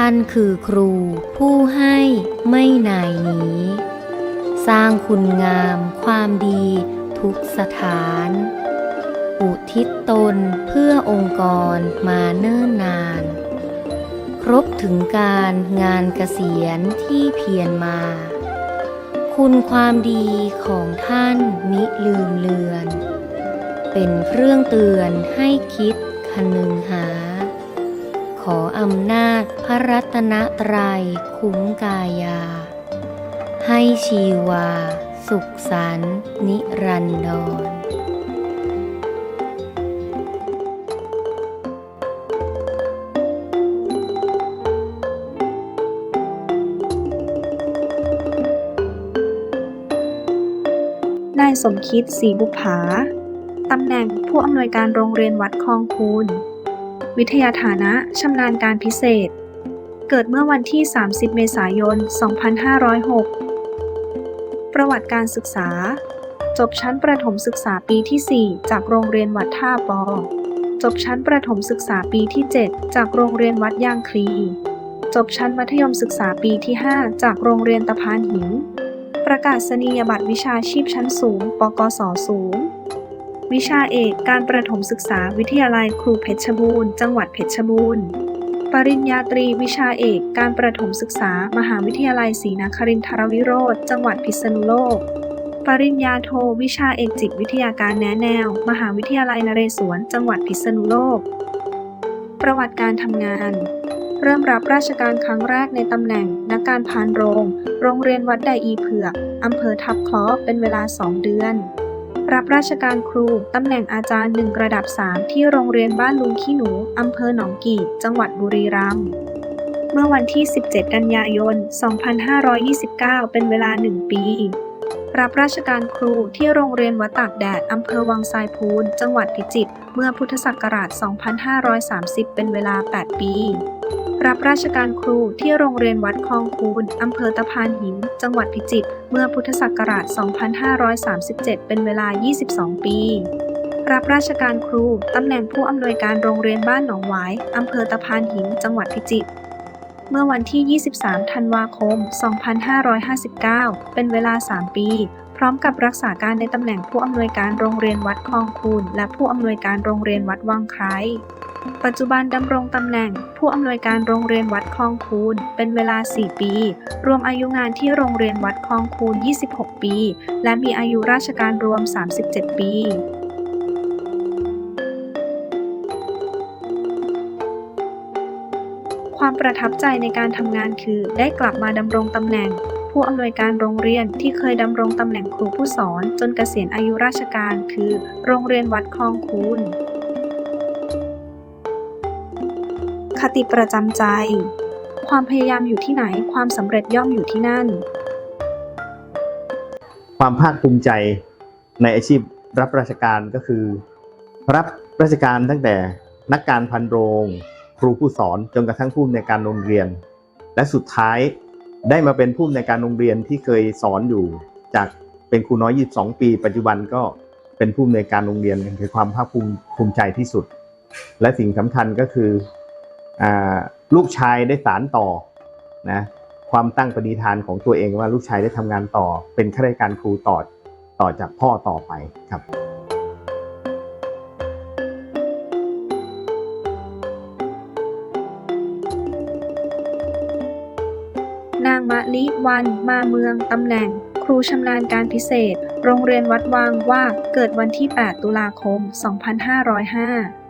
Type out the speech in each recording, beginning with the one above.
ท่านคือครูผู้ให้ไม่นายหนีสร้างคุณงามความดีทุกสถาน อุทิศตนเพื่อองค์กรมาเนิ่นนาน ครบถึงการงานเกษียณที่เพียรมา คุณความดีของท่านมิลืมเลือน เป็นเครื่องเตือนให้คิดคนึงหา ขออำนาจพระรัตนตรัยคุ้มกายา ให้ชีวา สุขสันนิรันดรนายสมคิดศรีบุภา ตำแหน่งผู้อำนวยการโรงเรียนวัดคลองคูน วิทยาฐานะชำนาญการพิเศษ เกิดเมื่อวันที่ 30 เมษายน 2506 ประวัติการศึกษา จบชั้นประถมศึกษาปีที่ 4 จากโรงเรียนวัดท่าปอ จบชั้นประถมศึกษาปีที่ 7 จากโรงเรียนวัดยางคลี จบชั้นมัธยมศึกษาปีที่ 5 จากโรงเรียนตะพานหิน ประกาศนียบัตรวิชาชีพชั้นสูง ปกศสูง วิชาเอกการประถมศึกษาวิทยาลัยครูเพชรบูรณ์ จังหวัดเพชรบูรณ์ ปริญญาตรีวิชาเอกการประถมศึกษา มหาวิทยาลัยศรีนครินทรวิโรธ จังหวัดพิษณุโลก ปริญญาโทวิชาเอกจิตวิทยาการแนะแนว มหาวิทยาลัยนเรศวร จังหวัดพิษณุโลก ประวัติการทำงานเริ่มรับราชการครั้งแรกในตำแหน่ง นักการพานโรง โรงเรียนวัดไดอีเผือก อำเภอทับเคลาะเป็นเวลา 2 เดือน รับราชการครู ตำแหน่งอาจารย์1ระดับ 3 ที่โรงเรียนบ้านลุงขี้หนู อำเภอหนองกี่ จังหวัดบุรีรัมย์ เมื่อวันที่ 17 กันยายน 2529 เป็นเวลา 1 ปี รับราชการครูที่โรงเรียนวัดตากแดด อำเภอวังทรายพูน จังหวัดพิจิตร เมื่อพุทธศักราช 2530 เป็นเวลา 8 ปี รับราชการครูที่โรงเรียนวัดคลองคูนอำเภอตะพานหิน จังหวัดพิจิตร เมื่อพุทธศักราช 2537 เป็นเวลา 22 ปี รับราชการครู ตำแหน่งผู้อำนวยการโรงเรียนบ้านหนองหวาย อำเภอตะพานหิน จังหวัดพิจิตร เมื่อวันที่ 23 ธันวาคม 2559 เป็นเวลา 3 ปี พร้อมกับรักษาการในตำแหน่งผู้อำนวยการโรงเรียนวัดคลองคูนและผู้อำนวยการโรงเรียนวัดวังไคร้ ปัจจุบันดำรงตำแหน่งผู้อำนวยการโรงเรียนวัดคลองคูนเป็นเวลา 4 ปี รวมอายุงานที่โรงเรียนวัดคลองคูน 26 ปี และมีอายุราชการรวม 37 ปีความประทับใจในการทำงานคือ ได้กลับมาดำรงตำแหน่ง ผู้อำนวยการโรงเรียนที่เคยดำรงตำแหน่งครูผู้สอน จนเกษียณอายุราชการคือ โรงเรียนวัดคลองคูน คติประจำใจ ความพยายามอยู่ที่ไหนความสำเร็จย่อมอยู่ที่นั่น ความภาคภูมิใจในอาชีพรับราชการก็คือ รับราชการตั้งแต่นักการพันโรง ครูผู้สอนจนกระทั่งผู้ในการโรงเรียน และสุดท้ายได้มาเป็นผู้ในการโรงเรียนที่เคยสอนอยู่ จากเป็นครูน้อย 22 ปี ปัจจุบันก็เป็นผู้ในการโรงเรียนคือความภาคภูมิภูมิใจที่สุด และสิ่งสำคัญก็คือ ลูกชายได้สารต่อนะความตั้งปณิธานของตัวเองว่าลูกชายได้ทำงานต่อ เป็นข้าราชการครูต่อต่อจากพ่อต่อไปครับนางมะลิวันมาเมืองตำแหน่ง ครูชำนาญการพิเศษ โรงเรียนวัดวางว่าเกิดวันที่ 8 ตุลาคม 2505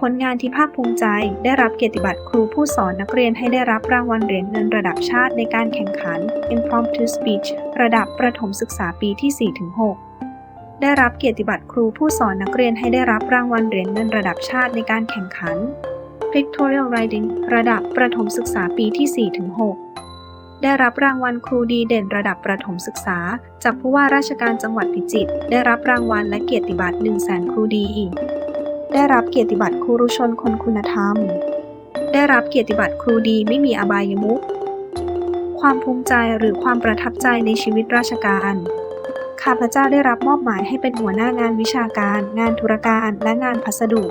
ผลงานที่ภาคภูมิใจ ได้รับเกียรติบัตรครูผู้สอนนักเรียนให้ได้รับรางวัลเหรียญเงินระดับชาติในการแข่งขัน Impromptu Speech ระดับประถมศึกษาปีที่ 4-6 ได้รับเกียรติบัตรครูผู้สอนนักเรียนให้ได้รับรางวัลเหรียญเงินระดับชาติในการแข่งขัน Pictorial Writing ระดับประถมศึกษาปีที่ 4-6ได้รับรางวัลครูดีเด่นระดับประถมศึกษา จากผู้ว่าราชการจังหวัดพิจิตร ได้รับรางวัลและเกียรติบัตร1 0 0 0 0แสนครูดี ได้รับเกียรติบัตรครูรุชนคนคุณธรรม ได้รับเกียรติบัตรครูดีไม่มีอบายมุขความภูมิใจหรือความประทับใจในชีวิตราชการ ข้าพเจ้าได้รับมอบหมายให้เป็นหัวหน้างานวิชาการ งานธุรการและงานพัสดุ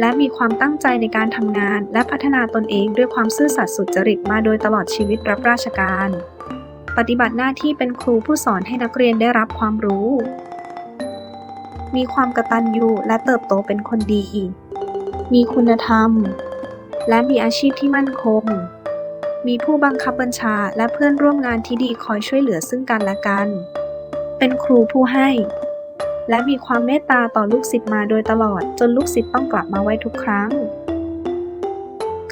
และมีความตั้งใจในการทำงานและพัฒนาตนเองด้วยความซื่อสัตย์สุจริตมาโดยตลอดชีวิตรับราชการ ปฏิบัติหน้าที่เป็นครูผู้สอนให้นักเรียนได้รับความรู้ มีความกตัญญูและเติบโตเป็นคนดี มีคุณธรรม และมีอาชีพที่มั่นคง มีผู้บังคับบัญชาและเพื่อนร่วมงานที่ดีคอยช่วยเหลือซึ่งกันและกัน เป็นครูผู้ให้ และมีความเมตตาต่อลูกศิษย์มาโดยตลอดจนลูกศิษย์ต้องกลับมาไว้ทุกครั้ง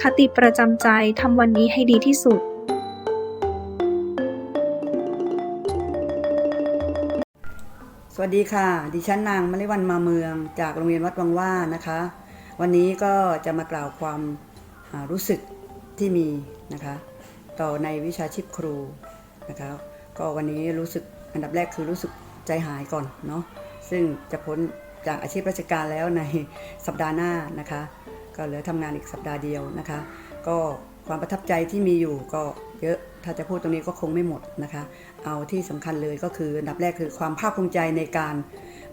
คติประจำใจทำวันนี้ให้ดีที่สุด วัสดีค่ะ ดิฉันนางมลิวันมาเมือง จากโรงเรียนวัดวังว่านะคะ วันนี้ก็จะมากล่าวความารู้สึกที่มีนะคะ ต่อในวิชาชีพครูนะคะ ก็วันนี้รู้สึกอันดับแรกคือรู้สึกใจหายก่อนเนาะซึ่งจะพ้นจากอาชีพราชการแล้วในสัปดาห์หน้านะคะ ก็เหลือทำงานอีกสัปดาห์เดียวนะคะ ก็ความประทับใจที่มีอยู่ก็เยอะ ถ้าจะพูดตรงนี้ก็คงไม่หมดนะคะ เอาที่สำคัญเลยก็คืออันดับแรกคือความภาคภูมิใจในการ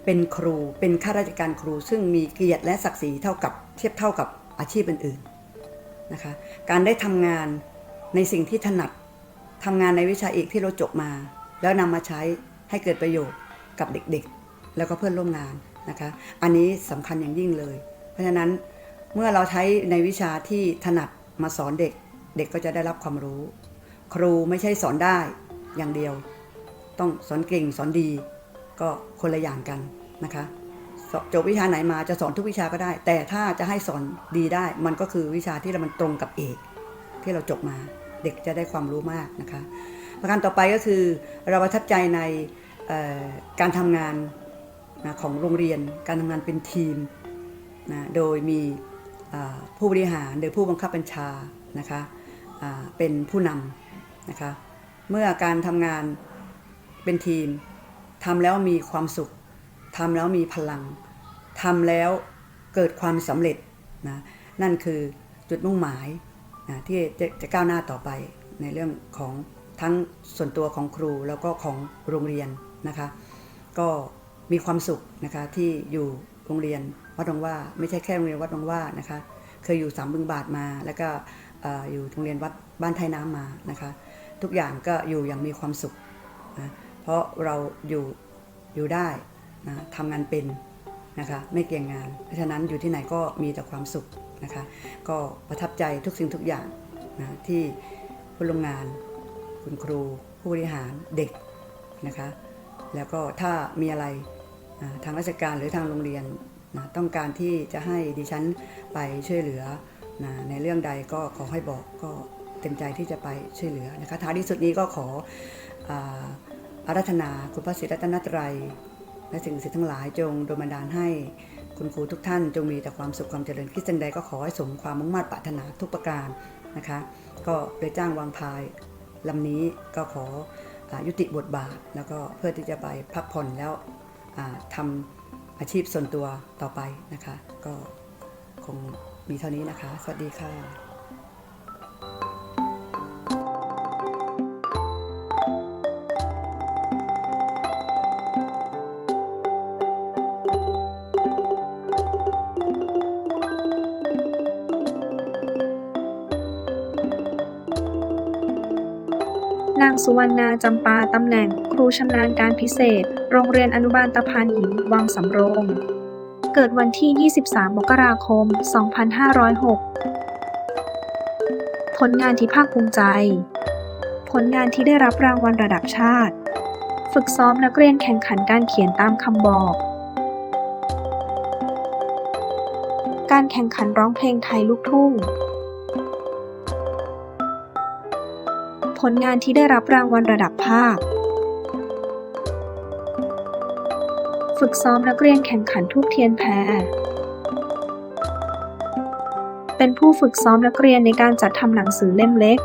เป็นครูเป็นข้าราชการครู ซึ่งมีเกียรติและศักดิ์ศรีเท่ากับเทียบเท่ากับอาชีพอื่นๆนะคะ การได้ทำงานในสิ่งที่ถนัดทำงานในวิชาเอกที่เราจบมา แล้วนำมาใช้ให้เกิดประโยชน์กับเด็กๆ แล้วก็เพื่อนร่วมงานนะคะ อันนี้สำคัญอย่างยิ่งเลย เพราะฉะนั้นเมื่อเราใช้ในวิชาที่ถนัดมาสอนเด็ก เด็กก็จะได้รับความรู้ ครูไม่ใช่สอนได้อย่างเดียว ต้องสอนเก่งสอนดี ก็คนละอย่างกันนะคะจบวิชาไหนมาจะสอนทุกวิชาก็ได้ แต่ถ้าจะให้สอนดีได้ มันก็คือวิชาที่มันตรงกับเอก ที่เราจบมาเด็กจะได้ความรู้มากนะคะ ประการต่อไปก็คือเราประทับใจในการทำงานนะของโรงเรียนการทำงานเป็นทีมนะโดยมีผู้บริหารหรือผู้บังคับบัญชานะคะเป็นผู้นำ นะคะ เมื่อการทำงานเป็นทีมทำแล้วมีความสุขทำแล้วมีพลังทำแล้วเกิดความสำเร็จนะนั่นคือจุดมุ่งหมายนะที่จะจะก้าวหน้าต่อไปในเรื่องของทั้งส่วนตัวของครูแล้วก็ของโรงเรียนนะคะ ก็มีความสุขนะคะที่อยู่โรงเรียนวัดวังว่าไม่ใช่แค่โรงเรียนวัดวังว่านะคะเคยอยู่สามบึงบาทมา แล้วก็เอ่ออยู่โรงเรียนวัดบ้านไทยน้ำมานะคะ ทุกอย่างก็อยู่อย่างมีความสุขนะเพราะเราอยู่อยู่ได้นะทำงานเป็นนะคะไม่เกี่ยงงาน เพราะฉะนั้นอยู่ที่ไหนก็มีแต่ความสุขนะคะก็ประทับใจทุกสิ่งทุกอย่างนะที่ผู้ลงงาน คุณครู ผู้บริหารเด็กนะคะแล้วก็ถ้ามีอะไรทางราชการหรือทางโรงเรียนนะต้องการที่จะให้ดิฉันไปช่วยเหลือนะในเรื่องใดก็ขอให้บอกก็ เต็มใจที่จะไปช่วยเหลือนะคะท้ายที่สุดนี้ก็ขออาอารัธนาคุณพระศรีรัตนตรัย และสิ่งศักดิ์สิทธิ์ทั้งหลายจงโดนบันดาลให้คุณครูทุกท่าน จงมีแต่ความสุขความเจริญคิดสิ่งใดก็ขอให้สมความมุ่งมั่นปรารถนาทุกประการนะคะ ก็เลยจ้างวางพายลำนี้ก็ขออายุติบทบาท แล้วก็เพื่อที่จะไปพักผ่อนแล้วอ่าทำอาชีพส่วนตัวต่อไปนะคะ ก็คงมีเท่านี้นะคะ สวัสดีค่ะ สุวรรณาจำปาตำแหน่งครูชำนาญการพิเศษ โรงเรียนอนุบาลตะพานหินวังสำโรง เกิดวันที่ 23 มกราคม 2506 ผลงานที่ภาคภูมิใจ ผลงานที่ได้รับรางวัลระดับชาติ ฝึกซ้อมนักเรียนแข่งขันการเขียนตามคำบอก การแข่งขันร้องเพลงไทยลูกทุ่ง ผลงานที่ได้รับรางวัลระดับภาค ฝึกซ้อมนักเรียนแข่งขันทูบเทียนแพเป็นผู้ฝึกซ้อมนักเรียนในการจัดทำหนังสือเล่มเล็ก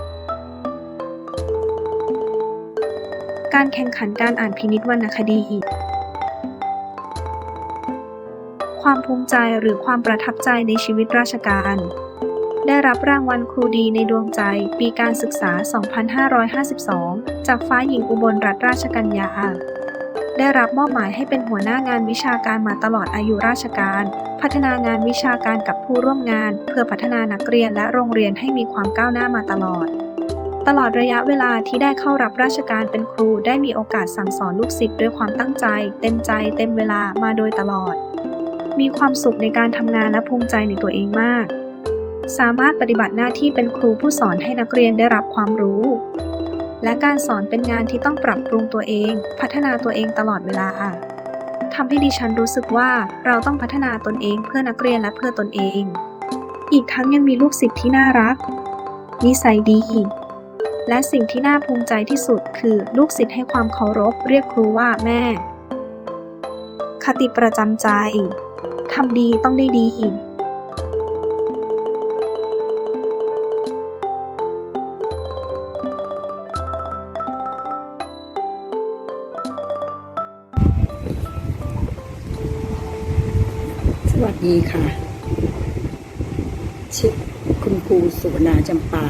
การแข่งขันการอ่านพินิจวรรณคดีความภูมิใจหรือความประทับใจในชีวิตราชการ ได้รับรางวัลครูดีในดวงใจ ปีการศึกษา 2552 จากฟ้าหญิงอุบลรัตนราชกัญญา ได้รับมอบหมายให้เป็นหัวหน้างานวิชาการมาตลอดอายุราชการ พัฒนางานวิชาการกับผู้ร่วมงาน เพื่อพัฒนานักเรียนและโรงเรียนให้มีความก้าวหน้ามาตลอดตลอดระยะเวลาที่ได้เข้ารับราชการเป็นครูได้มีโอกาสสั่งสอนลูกศิษย์ด้วยความตั้งใจ เต็มใจ เต็มเวลามาโดยตลอด มีความสุขในการทำงานและภูมิใจในตัวเองมาก สามารถปฏิบัติหน้าที่เป็นครูผู้สอนให้นักเรียนได้รับความรู้ และการสอนเป็นงานที่ต้องปรับปรุงตัวเอง พัฒนาตัวเองตลอดเวลาทำให้ดิฉันรู้สึกว่าเราต้องพัฒนาตนเองเพื่อนักเรียนและเพื่อตนเอง อีกทั้งยังมีลูกศิษย์ที่น่ารัก นิสัยดี และสิ่งที่น่าภูมิใจที่สุดคือลูกศิษย์ให้ความเคารพเรียกครูว่าแม่ คติประจำใจทำดีต้องได้ดี สวัสดีค่ะ ชิดคุณครูสุวรรณจำปา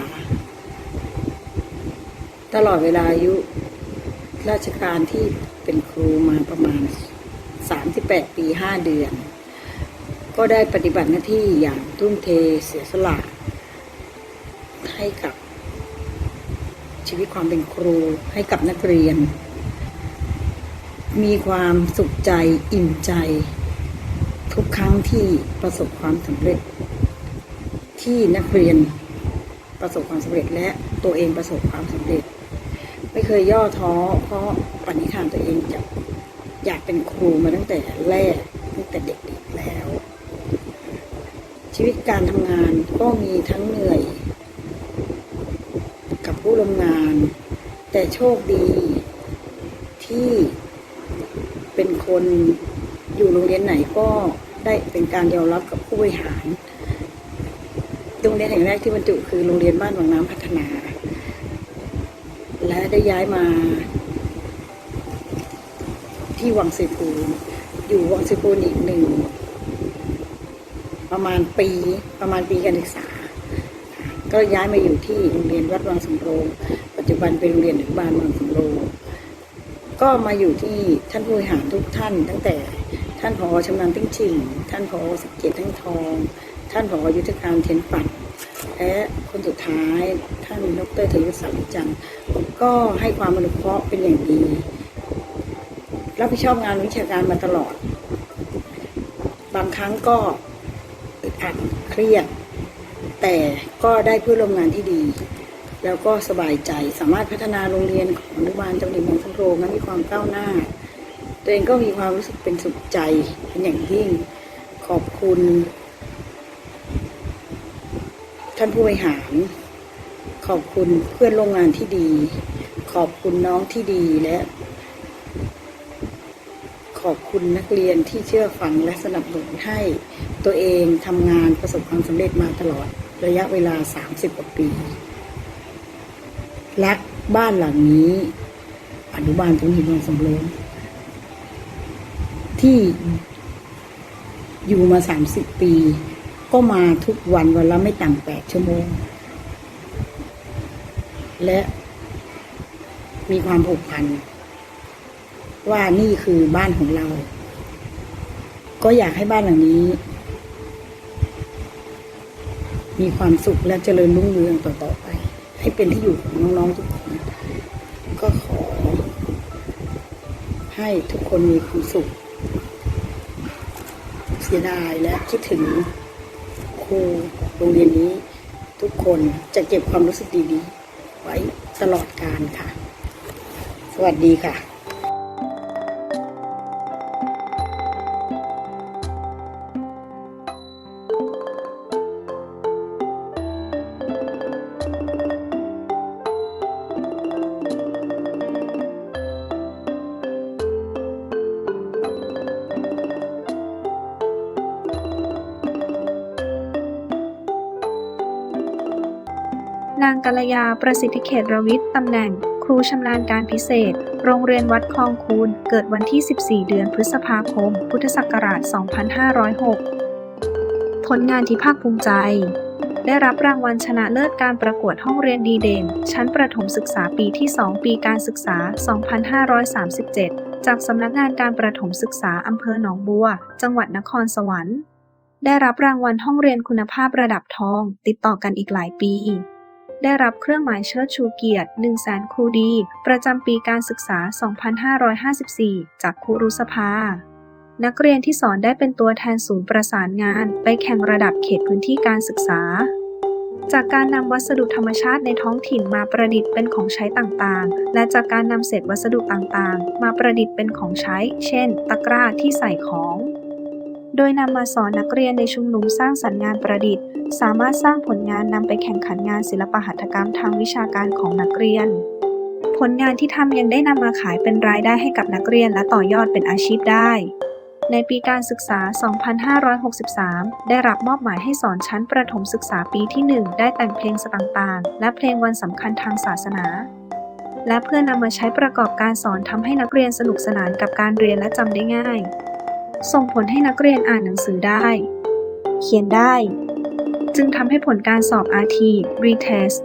ตลอดเวลาอายุ ราชการที่เป็นครูมาประมาณ 38 ปี 5 เดือน ก็ได้ปฏิบัติหน้าที่อย่างทุ่มเทเสียสละให้กับชีวิตความเป็นครูให้กับนักเรียน มีความสุขใจอิ่มใจ ครั้งที่ประสบความสำเร็จ ที่นักเรียนประสบความสำเร็จและตัวเองประสบความสำเร็จ ไม่เคยย่อท้อ เพราะปณิธานตัวเองจะอยากเป็นครูมาตั้งแต่แรกตั้งแต่เด็กๆแล้ว ชีวิตการทำงานก็มีทั้งเหนื่อย กับผู้ร่วมงาน แต่โชคดีที่เป็นคนอยู่โรงเรียนไหนก็ ได้เป็นการยอมรับกับผู้บริหารโรงเรียนแห่งแรกที่บรรจุคือโรงเรียนบ้านวังน้ำพัฒนา และได้ย้ายมา ที่วังสีภูนอยู่วังสีภูนอีกหนึ่งประมาณปีประมาณปีการศึกษา ก็ย้ายมาอยู่ที่โรงเรียนวัดวังสำโรงปัจจุบันเป็นโรงเรียนอนุบาลวังสำโรงก็มาอยู่ที่ท่านผู้บริหารทุกท่าน ตั้งแต่ ท่านผอชำนาญติ้งชิงท่านผอสกเกตทั้งทอง ท่านผอยุทธการเทียนปัดและคนสุดท้ายท่านดรทยุทธสารจันทร์ก็ให้ความอนุเคราะห์เป็นอย่างดีรับผิดชอบงานวิชาการมาตลอด บางครั้งก็อึดอัดเครียด แต่ก็ได้เพื่อนร่วมงานที่ดี แล้วก็สบายใจสามารถพัฒนาโรงเรียนของอนุบาลจังหวัดบางสะโรงให้มีความก้าวหน้า ตัวเองก็มีความรู้สึกเป็นสุขใจเป็นอย่างยิ่งขอบคุณ ท่านผู้บริหาร ขอบคุณเพื่อนโร่วมงานที่ดี ขอบคุณน้องที่ดีและ ขอบคุณนักเรียนที่เชื่อฟังและสนับสนุนให้ตัวเองทำงานประสบความสำเร็จมาตลอดระยะเวลา 30 กว่าปี รักบ้านหลังนี้ อนุบาลจังหวัดนนทสำโรง ที่อยู่มาสามสิบปี ก็มาทุกวันวันละไม่ต่ำแปดชั่วโมง และมีความผูกพัน ว่านี่คือบ้านของเรา ก็อยากให้บ้านหลังนี้ มีความสุขและเจริญรุ่งเรืองต่อๆไป ให้เป็นที่อยู่ของน้องๆทุกคน ก็ขอ ให้ทุกคนมีความสุข สียดายและคิดถึงครูโรงเรียนนี้ ทุกคนจะเก็บความรู้สึกดีๆ ไว้ตลอดการค่ะ สวัสดีค่ะ กัลยาประสิทธิเขตรวิทย์ตำแหน่ง ครูชำนาญการพิเศษ โรงเรียนวัดคลองคูนเกิดวันที่ 14 เดือนพฤษภาคม พุทธศักราช 2506 ผลงานที่ภาคภูมิใจ ได้รับรางวัลชนะเลิศการประกวดห้องเรียนดีเด่น ชั้นประถมศึกษาปีที่ 2 ปีการศึกษา 2537 จากสำนักงานการประถมศึกษาอำเภอหนองบัว จังหวัดนครสวรรค์ได้รับรางวัลห้องเรียนคุณภาพระดับทอง ติดต่อกันอีกหลายปี ได้รับเครื่องหมายเชิดชูเกียรติ 1 0 0 0 0แสนครูดี ประจำปีการศึกษา 2554 จากครูรุสภา นักเรียนที่สอนได้เป็นตัวแทนศูนย์ประสานงาน ไปแข่งระดับเขตพื้นที่การศึกษา จากการนำวัสดุธรรมชาติในท้องถิ่นมาประดิษฐ์เป็นของใช้ต่างๆ และจากการนำเศษวัสดุต่างๆ มาประดิษฐ์เป็นของใช้ เช่น ตะกร้าที่ใส่ของ โดยนำมาสอนนักเรียนในชุมนุมสร้างสรรค์งานประดิษฐ์ สามารถสร้างผลงานนำไปแข่งขันงานศิลปหัตถกรรมทางวิชาการของนักเรียน ผลงานที่ทำยังได้นำมาขายเป็นรายได้ให้กับนักเรียนและต่อยอดเป็นอาชีพได้ ในปีการศึกษา 2563 ได้รับมอบหมายให้สอนชั้นประถมศึกษาปีที่ 1 ได้แต่งเพลงสต่างๆ และเพลงวันสำคัญทางศาสนาและเพื่อนำมาใช้ประกอบการสอนทำให้นักเรียนสนุกสนานกับการเรียนและจำได้ง่าย ส่งผลให้นักเรียนอ่านหนังสือได้ เขียนได้ จึงทำให้ผลการสอบ RT Retest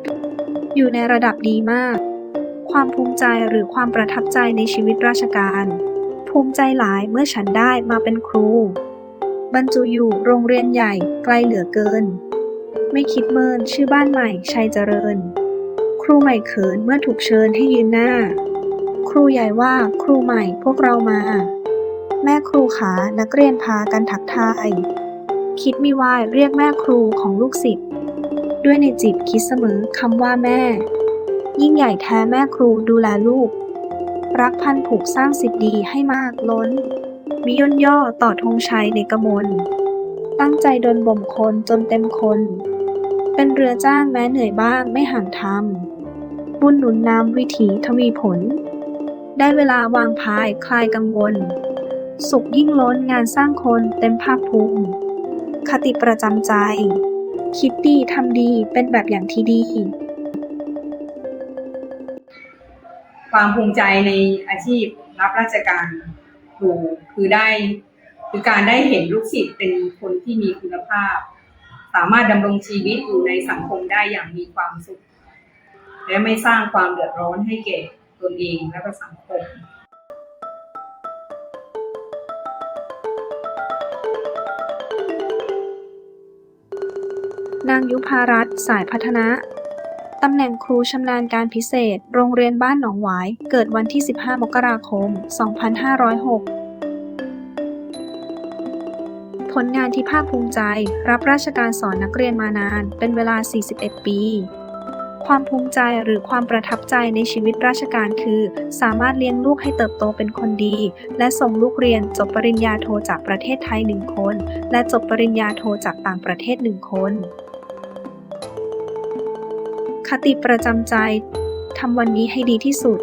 อยู่ในระดับดีมาก ความภูมิใจหรือความประทับใจในชีวิตราชการ ภูมิใจหลายเมื่อฉันได้มาเป็นครู บรรจุอยู่โรงเรียนใหญ่ไกลเหลือเกิน ไม่คิดเมินชื่อบ้านใหม่ชัยเจริญ ครูใหม่เขินเมื่อถูกเชิญให้ยืนหน้า ครูใหญ่ว่าครูใหม่พวกเรามา แม่ครูขานักเรียนพากันทักทาย คิดมีวายเรียกแม่ครูของลูกศิษย์ด้วยในจิตคิดเสมอคำว่าแม่ ยิ่งใหญ่แท้แม่ครูดูแลลูก รักพันผูกสร้างสิทธิดีให้มากล้น มิย่นย่อต่อธงชัยในกมลตั้งใจดนบ่มคนจนเต็มคน เป็นเรือจ้างแม้เหนื่อยบ้างไม่ห่างทำบุญหนุนนำวิถีทวีผล ได้เวลาวางพายคลายกังวล สุขยิ่งล้นงานสร้างคนเต็มภาคภูมิ คติประจำใจ คิดดีทำดีเป็นแบบอย่างที่ดี ความภูมิใจในอาชีพรับราชการครูคือได้คือการได้เห็นลูกศิษย์เป็นคนที่มีคุณภาพ สามารถดำรงชีวิตอยู่ในสังคมได้อย่างมีความสุข และไม่สร้างความเดือดร้อนให้แก่ตนเองและก็สังคม นางยุพารัตน์สายพัฒนะ ตำแหน่งครูชำนาญการพิเศษ โรงเรียนบ้านหนองหวาย เกิดวันที่ 15 มกราคม 2506 ผลงานที่ภาคภูมิใจ รับราชการสอนนักเรียนมานาน เป็นเวลา 41 ปีความภูมิใจหรือความประทับใจในชีวิตราชการคือ สามารถเลี้ยงลูกให้เติบโตเป็นคนดี และส่งลูกเรียนจบปริญญาโทจากประเทศไทยหนึ่งคน และจบปริญญาโทจากต่างประเทศหนึ่งคน คติประจำใจ ทำวันนี้ให้ดีที่สุด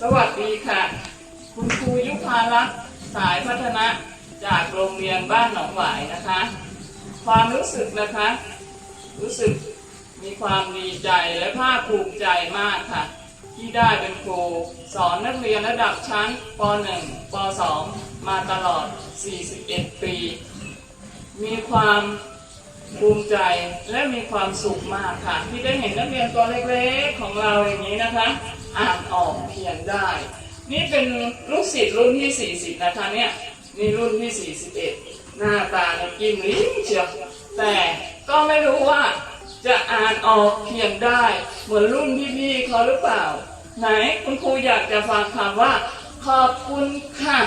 สวัสดีค่ะ คุณครูยุพารักษ์สายพัฒนะจากโรงเรียนบ้านหนองหวายนะคะ ความรู้สึกนะคะ รู้สึกมีความดีใจและภาคภูมิใจมากค่ะ ที่ได้เป็นครูสอนนักเรียนระดับชั้นป .1 ป .2 มาตลอด 41 ปี มีความภูมิใจและมีความสุขมากค่ะ ที่ได้เห็นนักเรียนตัวเล็กๆของเราอย่างนี้นะคะ อ่านออกเขียนได้ นี่เป็นลูกศิษย์รุ่นที่ 40 นะคะเนี่ยนี่รุ่นที่ 41 หน้าตาเนี่ยกิมลิ้มเชียวแต่ก็ไม่รู้ว่าจะอ่านออกเขียนได้ เหมือนรุ่นพี่ๆเขาหรือเปล่า ไหนคุณครูอยากจะฟังคำว่า ขอบคุณค่ะ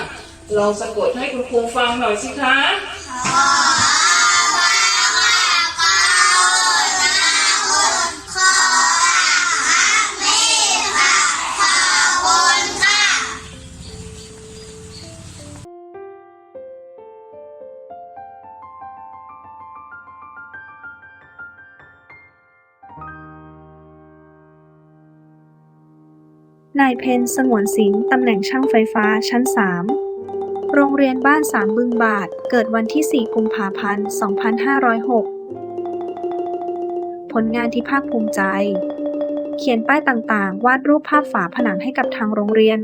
ลองสะกดให้คุณครูฟังหน่อยสิคะนายเพนสงวนสิงตำแหน่งช่างไฟฟ้าชั้น 3 โรงเรียนบ้านสามบึงบาท เกิดวันที่ 4 กุมภาพันธ์ 2506 ผลงานที่ภาคภูมิใจ เขียนป้ายต่างๆ วาดรูปภาพฝาผนังให้กับทางโรงเรียน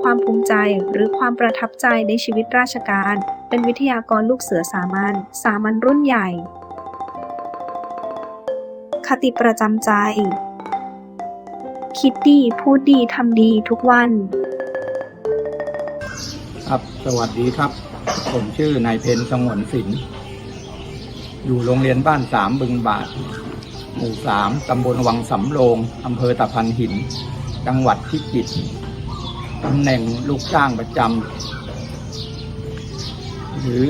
ควความภูมิใจหรือความประทับใจในชีวิตราชการ เป็นวิทยากรลูกเสือสามัญ สามัญรุ่นใหญ่ คติประจำใจ คิดดี พูดดี ทำดีทุกวัน ครับสวัสดีครับ ผมชื่อนายเพนสงวนศิลป์อยู่โรงเรียนบ้านสามบึงบาท หมู่สามตำบลวังสำโรงอำเภอตะพันหิน จังหวัดพิจิตรตำแหน่งลูกจ้างประจำหรือ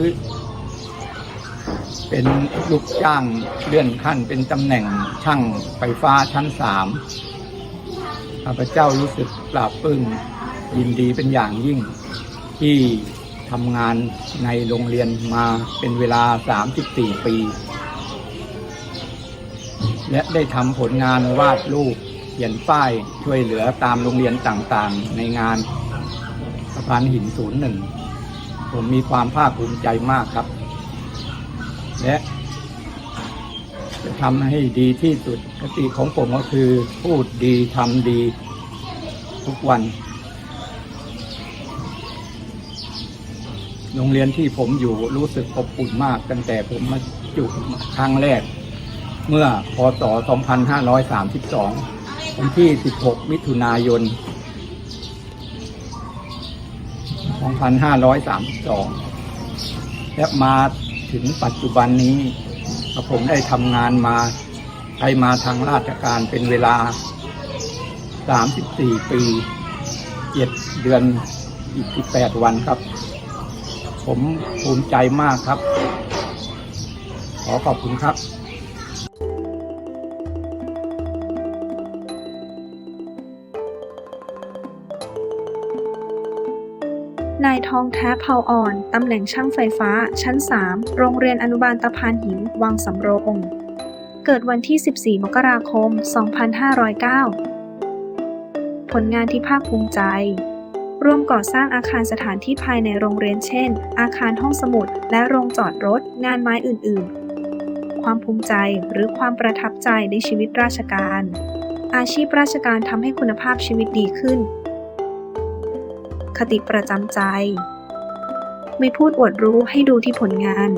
เป็นลูกจ้างเลื่อนขั้นเป็นตำแหน่งช่างไฟฟ้าชั้นสามข้าพเจ้ารู้สึกปลาบปลื้มยินดีเป็นอย่างยิ่ง ที่ทำงานในโรงเรียนมาเป็นเวลา 34 ปี และได้ทำผลงานวาดรูปเขียนป้ายช่วยเหลือตามโรงเรียนต่างๆ ในงานสะพานหินศูนย์หนึ่งผมมีความภาคภูมิใจมากครับ และจะทำให้ดีที่สุดคติของผมก็คือ พูดดีทำดี ทุกวัน โรงเรียนที่ผมอยู่รู้สึกอบอุ่นมาก ตั้งแต่ผมมาอยู่ครั้งแรก เมื่อพศ 2532 วันที่ 16 มิถุนายน 2532 และมา ถึงปัจจุบันนี้ผมได้ทำงานมาไปมาทางราชการเป็นเวลา 34 ปี 7 เดือนอีก18วันครับ ผมภูมิใจมากครับ ขอขอบคุณครับ ทองแท้เผาอ่อน ตำแหน่งช่างไฟฟ้า ชั้น 3 โรงเรียนอนุบาลตะพานหิน วังสำโรง เกิดวันที่ 14 มกราคม 2509 ผลงานที่ภาคภูมิใจร่วมก่อสร้างอาคารสถานที่ภายในโรงเรียนเช่น อาคารห้องสมุด และโรงจอดรถ งานไม้อื่น ๆ ความภูมิใจหรือความประทับใจในชีวิตราชการ อาชีพราชการทำให้คุณภาพชีวิตดีขึ้น คติประจำใจ ไม่พูดอวดรู้ให้ดูที่ผลงาน